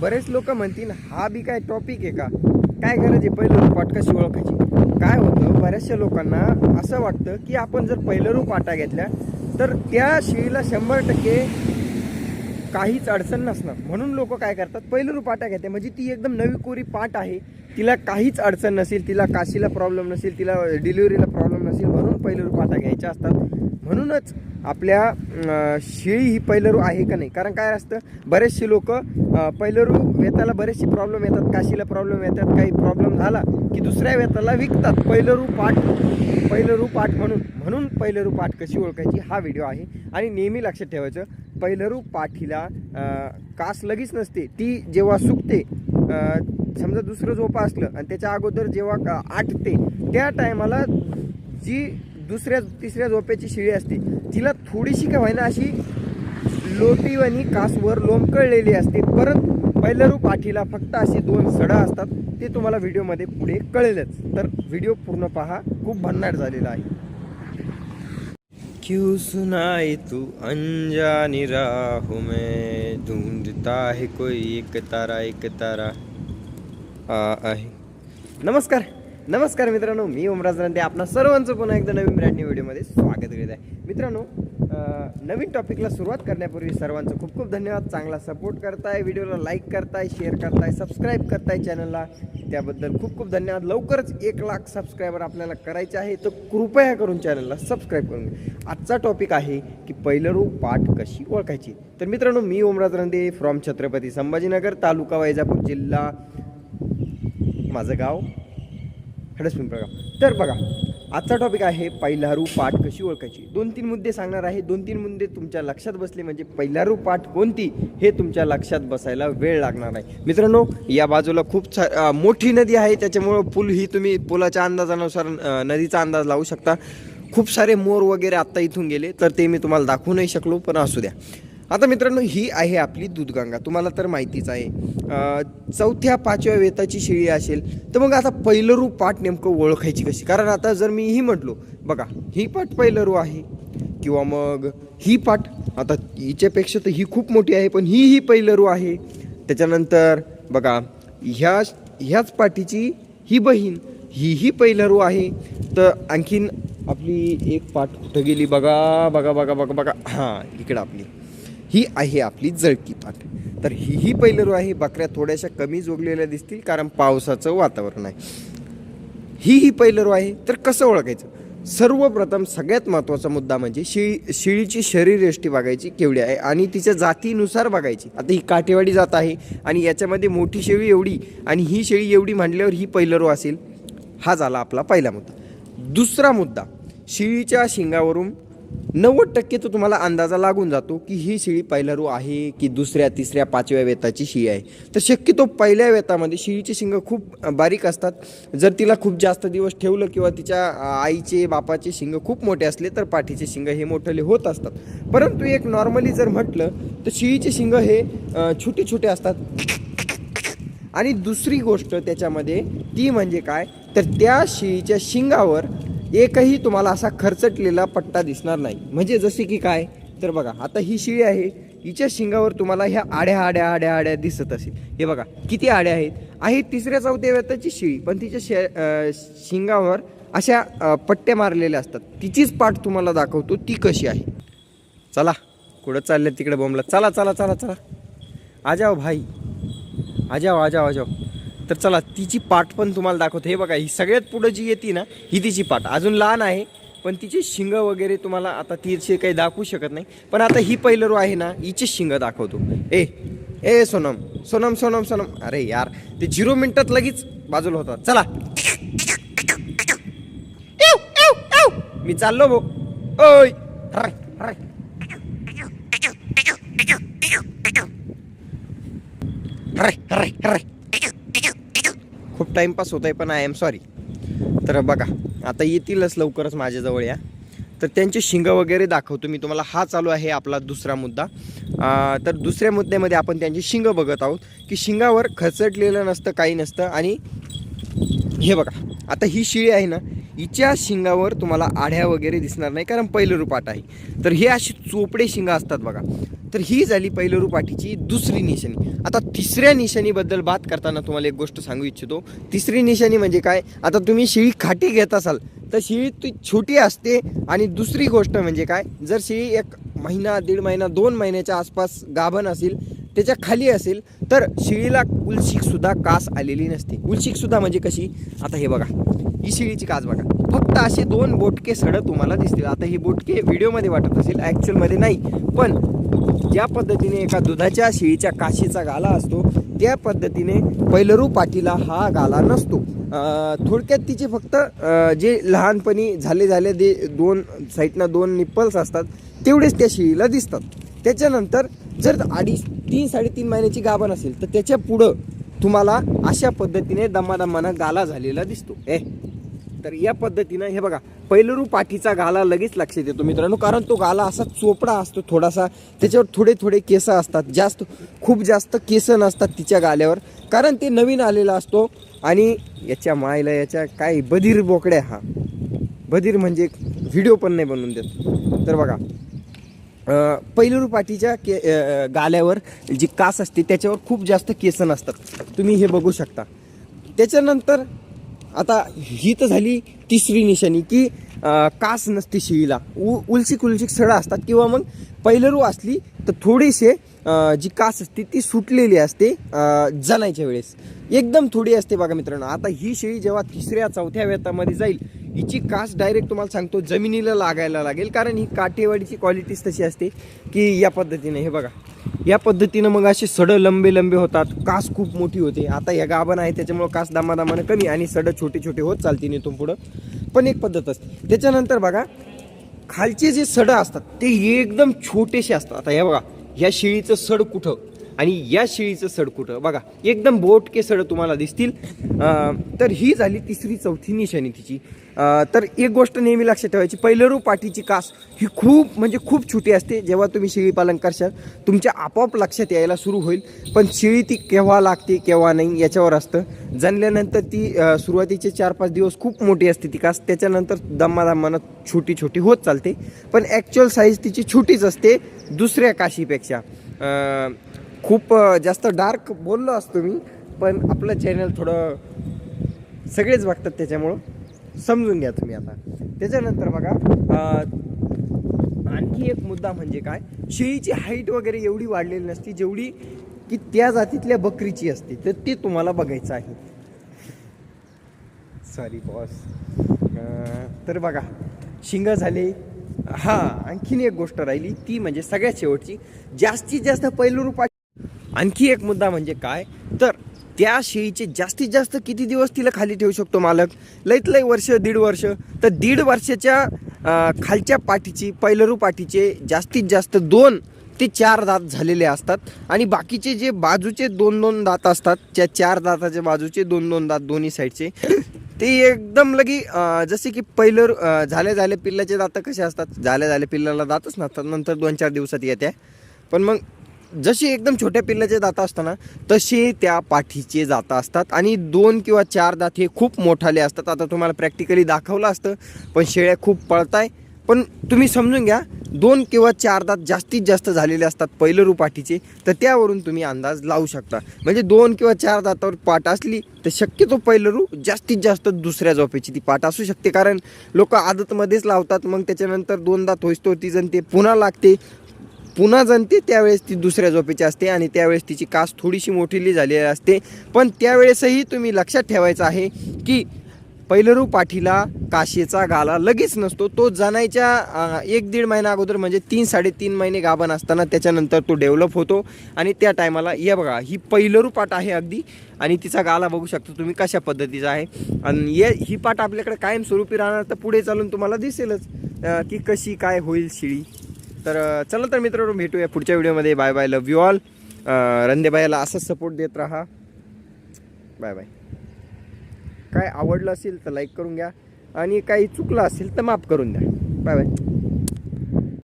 बरेच लोक म्हणतील हा बी काय टॉपिक आहे का? काय गरज आहे पहिलं रूप पाठ कशी ओळखायची? काय होतं बऱ्याचशा लोकांना असं वाटतं की आपण जर पहिलं रूप पाटा घेतल्या तर त्या शिळीला शंभर टक्के काहीच अडचण नसणार. म्हणून लोक काय करतात पहिलं रूप आटा घेते म्हणजे ती एकदम नवी कोरी पाट आहे. तिला काहीच अडचण नसेल तिला काशीला प्रॉब्लेम नसेल तिला डिलिव्हरीला प्रॉब्लेम नसेल म्हणून पहिलं रूप पाटा घ्यायच्या असतात. म्हणूनच आपल्या शिळी शेळी ही पहिलरू आहे का नाही? कारण काय असतं बरेचसे लोक पहिलरू वेताला बरेचसे प्रॉब्लेम येतात काशीला प्रॉब्लेम येतात काही प्रॉब्लेम झाला की दुसऱ्या वेताला विकतात. पहिलरू पाठ पहिलरू पाठ म्हणून म्हणून पहिलरू पाठ कशी ओळखायची? हा व्हिडिओ आहे. आणि नेहमी लक्षात ठेवायचं पहिलरू पाठीला कास लगेच नसते. ती जेव्हा सुकते समजा दुसरं झोपा असलं आणि त्याच्या अगोदर जेव्हा आटते त्या टायमाला जी दुसऱ्या तिसऱ्या झोप्याची शिळी असते. तिला थोडीशी का व्हायना अशी लोटीवानी कासवर लोंबकळलेली असते. परत बैलरू पाठीला फक्त असे दोन सडा असतात. ते तुम्हाला व्हिडिओमध्ये पुढे कळेलच. तर व्हिडिओ पूर्ण पहा. खूप भन्नाट झालेला आहे. क्यों सुनाई तू अनजानी राहू मैं? ढूंढता है कोई एक तारा एक तारा आ आहे. नमस्कार. नमस्कार मित्रांनो मी ओमराज रंदे. आपणा सर्वांचं पुन्हा एकदा नवीन ब्रँड न्यू व्हिडिओमध्ये स्वागत करीत आहे. मित्रांनो नवीन टॉपिकला सुरुवात करण्यापूर्वी सर्वांचं खूप खूप धन्यवाद. चांगला सपोर्ट करताय व्हिडिओला लाईक करताय शेअर करताय सबस्क्राईब करताय चॅनलला त्याबद्दल खूप खूप धन्यवाद. लवकरच एक लाख सबस्क्रायबर आपल्याला करायचे आहे तर कृपया करून चॅनलला सबस्क्राईब करून घ्या. आजचा टॉपिक आहे की पहिलरू पाठ कशी ओळखायची? तर मित्रांनो मी ओमराज रंदे फ्रॉम छत्रपती संभाजीनगर तालुका वैजापूर जिल्हा. माझं गाव हडसपिंपळगाव तर बघा आजचा टॉपिक आहे पहिलारू पाठ कशी ओळखायची? दोन तीन मुद्दे सांगणार आहे. दोन तीन मुद्दे तुमच्या लक्षात बसले म्हणजे पहिलारू पाठ कोणती हे तुमच्या लक्षात बसायला वेळ लागणार आहे. मित्रांनो या बाजूला खूप सा मोठी नदी आहे. त्याच्यामुळं पूल ही तुम्ही पुलाच्या अंदाजानुसार नदीचा अंदाज लावू शकता. खूप सारे मोर वगैरे आत्ता इथून गेले तर ते मी तुम्हाला दाखवू नाही शकलो पण असू द्या. आता मित्रांनो ही आहे आपली दूधगंगा. तुम्हाला तर माहितीच आहे. चौथ्या पाचव्या वेताची शिळी असेल तर मग आता पैलरू पाठ नेमकं ओळखायची कशी? कारण आता जर मी ही म्हटलो बघा ही पाठ पैलरू आहे किंवा मग ही पाठ आता हिच्यापेक्षा तर ही खूप मोठी आहे पण ही ही पैलरू आहे. त्याच्यानंतर बघा ह्या ह्याच पाठीची ही बहीण ही ही पैलरू आहे. तर आणखीन आपली एक पाठ कुठं गेली? बघा बघा बघा बघा बघा. हां इकडं आपली. ही आहे आपली जळकी पाक तर ही ही पैलरू आहे बकऱ्या थोड्याशा कमी जोगलेल्या दिसतील कारण पावसाचं वातावरण आहे. ही ही पैलरू आहे तर कसं ओळखायचं? सर्वप्रथम सगळ्यात महत्त्वाचा मुद्दा म्हणजे शिळी शिळीची शरीरयष्टी बघायची केवढी आहे आणि तिच्या जातीनुसार बघायची. आता ही काठेवाडी जात आहे आणि याच्यामध्ये मोठी शेळी एवढी आणि ही शेळी एवढी मांडल्यावर ही पैलरू असेल. हा झाला आपला पहिला मुद्दा. दुसरा मुद्दा शिळीच्या शिंगावरून नव्वद टक्के तो तुम्हाला अंदाजा लागून जातो की ही शिळी पहिला रू आहे की दुसऱ्या तिसऱ्या पाचव्या वेताची शिळी आहे. तर शक्यतो पहिल्या वेतामध्ये शिळीची शिंग खूप बारीक असतात. जर तिला खूप जास्त दिवस ठेवलं किंवा तिच्या आईचे बापाचे शिंग खूप मोठे असले तर पाठीचे शिंग हे मोठले होत असतात. परंतु एक नॉर्मली जर म्हटलं तर शिळीचे शिंग हे छोटे छोटे असतात. आणि दुसरी गोष्ट त्याच्यामध्ये ती म्हणजे काय? तर त्या शिळीच्या शिंगावर एकही तुम्हाला असा खरचटलेला पट्टा दिसणार नाही. म्हणजे जसे की काय? तर बघा आता ही शिळी आहे हिच्या शिंगावर तुम्हाला ह्या आड्या आड्या आड्या आड्या दिसत असेल. हे बघा किती आड्या आहेत? आहे तिसऱ्या चौथ्या व्यताची शिळी पण तिच्या शे शिंगावर अशा पट्ट्या मारलेल्या असतात. तिचीच पाठ तुम्हाला दाखवतो ती कशी आहे. चला कुठं चाललं तिकडे बोंबला चला चला चला चला. आजाव भाई. आजाव आजाव आजाव तर चला तिची पाठ पण तुम्हाला दाखवतो. हे बघा ही सगळ्यात पुढं जी येते ना ही तिची पाठ. अजून लहान आहे पण तिचे शिंग वगैरे तुम्हाला आता तिचे काही दाखवू शकत नाही. पण आता ही पहिलं रो आहे ना हिचे शिंग दाखवतो. ए ए सोनम सोनम सोनम सोनम. अरे यार ते झिरो मिनिटात लगेच बाजूला होतात. चला. एव, एव, एव. मी चाललो भो ओय हराय, हराय. हराय, खूप टाइमपास होत आहे पण आय एम सॉरी तर बघा आता येतीलच लवकरच माझ्याजवळ या. तर त्यांचे शिंग वगैरे दाखवतो मी तुम्हाला. हा चालू आहे आपला दुसरा मुद्दा. तर दुसऱ्या मुद्द्यामध्ये आपण त्यांची शिंग बघत आहोत की शिंगावर खचटलेलं नसतं काही नसतं. आणि हे बघा आता ही शिळी आहे ना हिच्या शिंगावर तुम्हाला आढ्या वगैरे दिसणार नाही कारण पहिलं रूपाट आहे. तर हे अशी चोपडे शिंगा असतात बघा. तर ही झाली पैलरू पाठीची दुसरी निशाणी. आता तिसऱ्या निशाणीबद्दल बात करताना तुम्हाला एक गोष्ट सांगू इच्छितो. तिसरी निशाणी म्हणजे काय? आता तुम्ही शिळी खाटी घेत असाल तर शिळी ती छोटी असते आणि दुसरी गोष्ट म्हणजे काय? जर शिळी एक महिना दीड महिना दोन महिन्याच्या आसपास गाभण असेल त्याच्याखाली असेल तर शिळीला उलशीकसुद्धा कास आलेली नसते. उलशीकसुद्धा म्हणजे कशी? आता हे बघा. ही शिळीची कास बघा. फक्त असे दोन बोटके सडं तुम्हाला दिसतील. आता ही बोटके व्हिडिओमध्ये वाटत असेल ॲक्च्युअलमध्ये नाही. पण ज्या पद्धतीने एका दुधाच्या शिळीच्या काशीचा गाला असतो त्या पद्धतीने पैलरू पाटीला हा गाला नसतो. थोडक्यात तिचे फक्त जे लहानपणी झाले झाले दे दोन साईडनं दोन निप्पल्स असतात तेवढेच त्या शिळीला दिसतात. त्याच्यानंतर जर अडीच तीन साडेतीन महिन्याची गाभण असेल तर त्याच्या पुढं तुम्हाला अशा पद्धतीने दमादमानं गाला झालेला दिसतो. ए तर या पद्धतीनं हे बघा पैलरू पाठीचा गाला लगेच लक्षात येतो मित्रांनो कारण तो गाला असा चोपडा असतो थोडासा त्याच्यावर थोडे थोडे केस असतात जास्त खूप जास्त केस नसतात तिच्या गाल्यावर कारण ते नवीन आलेला असतो आणि याच्या मायला याच्या काय बधीर बोकड्या हा. बधीर म्हणजे व्हिडिओ पण नाही बनवून देत. तर बघा पैलूर पाठीच्या के गाल्यावर जी कास असते त्याच्यावर खूप जास्त केस नसतात. तुम्ही हे बघू शकता. त्याच्यानंतर आता ही तर झाली तिसरी निशाणी की कास नसते शिळीला. उ उलसिक उलसिक सडा असतात किंवा मग पैलरू असली तर थोडीसे जी कास असते ती सुटलेली असते अ, जनायच्या वेळेस. एकदम थोडी असते बघा मित्रांनो. आता ही शेळी जेव्हा तिसऱ्या चौथ्या वेतामध्ये जाईल हिची कास डायरेक्ट तुम्हाला सांगतो जमिनीला लागायला लागेल. कारण ही काठेवाडीची क्वालिटीच तशी असते की या पद्धतीने हे बघा. या पद्धतीनं मग असे सडं लंबे लंबे होतात. कास खूप मोठी होते. आता या गाभण आहे त्याच्यामुळं कास दामादामानं कमी आणि सडं छोटे छोटे होत चालतील इथून पुढं. पण एक पद्धत असते. त्याच्यानंतर बघा खालचे जे सडं असतात ते एकदम छोटेसे असतात. आता हे बघा ह्या शेळीचं सड कुठं? आणि या शेळीचं सड कुठं? बघा एकदम बोटके सड तुम्हाला दिसतील. तर ही झाली तिसरी चौथी निशाणी तिची. तर एक गोष्ट नेहमी लक्षात ठेवायची पहिलरू पाठीची कास ही खूप म्हणजे खूप छोटी असते. जेव्हा तुम्ही शेळी पालन करशाल तुमच्या आपोआप लक्षात यायला सुरू होईल. पण शेळी ती केव्हा लागते केव्हा नाही याच्यावर असतं. जणल्यानंतर ती सुरुवातीचे चार पाच दिवस खूप मोठी असते ती कास. त्याच्यानंतर दम्मादम्मानं छोटी छोटी होत चालते. पण ॲक्च्युअल साईज तिची छोटीच असते दुसऱ्या काशीपेक्षा. खूप जास्त डार्क बोललो असतो मी पण आपलं चॅनल थोडं सगळेच बघतात त्याच्यामुळं. समजून घ्या तुम्ही आता. त्याच्यानंतर बघा आणखी एक मुद्दा म्हणजे काय? शेळीची हाईट वगैरे एवढी वाढलेली नसती जेवढी की त्या जातीतल्या बकरीची असते. तर ते तुम्हाला बघायचं आहे. सॉरी बॉस तर बघा शिंग झाले. हा आणखीन एक गोष्ट राहिली ती म्हणजे सगळ्यात शेवटची. जास्तीत जास्त पैलू रूपा आणखी एक मुद्दा म्हणजे काय? तर त्या शेळीचे जास्तीत जास्त किती दिवस तिला खाली ठेवू शकतो मालक? लईत लई वर्ष दीड वर्ष. तर दीड वर्षाच्या खालच्या पाठीची पैलरू पाठीचे जास्तीत जास्त दोन ते चार दात झालेले असतात. आणि बाकीचे जे बाजूचे दोन दोन दात असतात त्या चार दाताच्या बाजूचे दोन दोन दात दोन्ही साईडचे ते एकदम लगी जसे की पहिलं झाले झाले पिल्लाचे दात कसे असतात? झाले झाले पिल्लाला दातच नसतात. नंतर दोन चार दिवसात येत्या. पण मग जशी एकदम छोट्या पिल्लाचे दात असताना तसे त्या पाठीचे जाता असतात आणि दोन किंवा चार दात हे खूप मोठाले असतात. आता तुम्हाला प्रॅक्टिकली दाखवलं असतं पण शेळ्या खूप पळताय. पण तुम्ही समजून घ्या दोन किंवा चार दात जास्तीत जास्त झालेले असतात पैलरू पाठीचे तर त्यावरून तुम्ही अंदाज लावू शकता. म्हणजे दोन किंवा चार दातावर पाठ असली तर शक्यतो पैलरू जास्तीत जास्त दुसऱ्या झोपेची ती पाठ असू शकते. कारण लोक आदतमध्येच लावतात मग त्याच्यानंतर दोन दात होईस्तो ती जण ते पुन्हा लागते. पुन्हा जनते त्यावेळेस ती दुसऱ्या झोपेची असते आणि त्यावेळेस तिची कास थोडीशी मोठीली झालेली असते. पण त्यावेळेसही तुम्ही लक्षात ठेवायचं आहे की पहिलरू पाठीला काशीचा गाला लगेच नसतो. तो जनायच्या एक दीड महिना अगोदर म्हणजे तीन साडेतीन महिने गाभण असताना त्याच्यानंतर तो डेव्हलप होतो. आणि त्या टायमाला या बघा ही पहिलरू पाठ आहे अगदी. आणि तिचा गाला बघू शकता तुम्ही कशा पद्धतीचा आहे. आणि ये ही पाठ आपल्याकडे कायमस्वरूपी राहणार तर पुढे चालून तुम्हाला दिसेलच की कशी काय होईल शिळी. तर चला तर मित्रांनो भेटूया पुढच्या व्हिडिओमध्ये. Bye bye love you all रंदेबाईला असंच सपोर्ट देत राहा. Bye bye. काय आवडलं असेल तर लाईक करून घ्या. आणि काही चुकलं असेल तर माफ करून द्या. Bye bye.